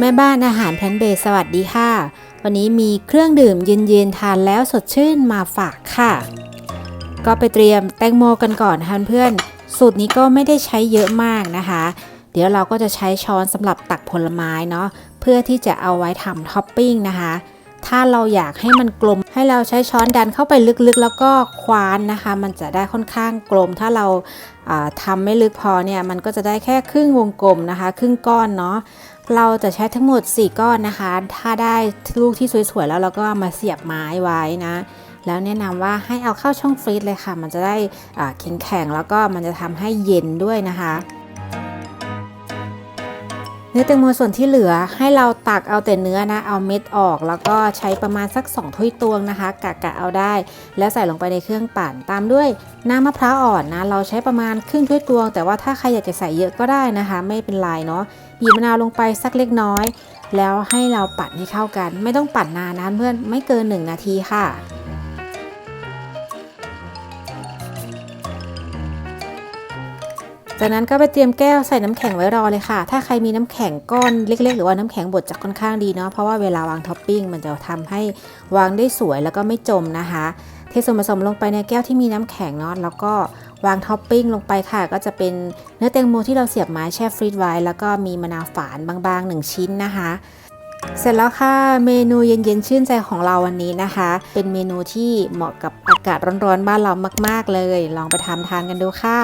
แม่บ้านอาหารแพนเบสสวัสดีค่ะ วันนี้มีเครื่องดื่มเย็นๆทานแล้วสดชื่นมาฝากค่ะ ก็ไปเตรียมแตงโมกันก่อนนะคะเพื่อน สูตรนี้ก็ไม่ได้ใช้เยอะมากนะคะ เดี๋ยวเราก็จะใช้ช้อนสำหรับตักผลไม้เนาะเพื่อที่จะเอาไว้ทำท็อปปิ้งนะคะ ถ้าเราอยากให้มันกลม ให้เราใช้ช้อนดันเข้าไปลึกๆ แล้วก็คว้านนะคะ มันจะได้ค่อนข้างกลม ถ้าเราาทำไม่ลึกพอเนี่ยมันก็จะได้แค่ครึ่งวงกลมนะคะ ครึ่งก้อนเนาะเราจะใช้ทั้งหมด 4 ก้อนนะคะ ถ้าได้ลูกที่สวยๆแล้วเราก็มาเสียบไม้ไว้นะ แล้วแนะนำว่าให้เอาเข้าช่องฟรีซเลยค่ะ มันจะได้แข็งๆแล้วก็มันจะทำให้เย็นด้วยนะคะ เนื้อแตงโมส่วนที่เหลือให้เราตักเอาแต่เนื้อนะ เอาเม็ดออก แล้วก็ใช้ประมาณสัก 2 ถ้วยตวงนะคะ กะกะเอาได้ แล้วใส่ลงไปในเครื่องปั่น ตามด้วยน้ำมะพร้าวอ่อนนะ เราใช้ประมาณครึ่งถ้วยตวง แต่ว่าถ้าใครอยากจะใส่เยอะก็ได้นะคะ ไม่เป็นไรเนาะบีบมะนาวลงไปสักเล็กน้อย แล้วให้เราปั่นให้เข้ากัน ไม่ต้องปั่นนานนะเพื่อนไม่เกิน 1 นาทีค่ะ จากนั้นก็ไปเตรียมแก้วใส่น้ำแข็งไว้รอเลยค่ะ ถ้าใครมีน้ำแข็งก้อนเล็ก ๆ หรือว่าน้ำแข็งบดจะค่อนข้างดีเนาะ เพราะว่าเวลาวางท็อปปิ้งมันจะทำให้วางได้สวยแล้วก็ไม่จมนะคะ เทส่วนผสมลงไปในแก้วที่มีน้ำแข็งเนาะ แล้วก็วางท็อปปิ้งลงไปค่ะ ก็จะเป็นเนื้อแตงโมที่เราเสียบไม้แช่ฟรีซไว้ แล้วก็มีมะนาวฝานบางๆ 1 ชิ้นนะคะเสร็จแล้วค่ะเมนูเย็นๆชื่นใจของเราวันนี้นะคะ เป็นเมนูที่เหมาะกับอากาศร้อนๆบ้านเรามาก ๆ เลย ลองไปทำทานกันดูค่ะ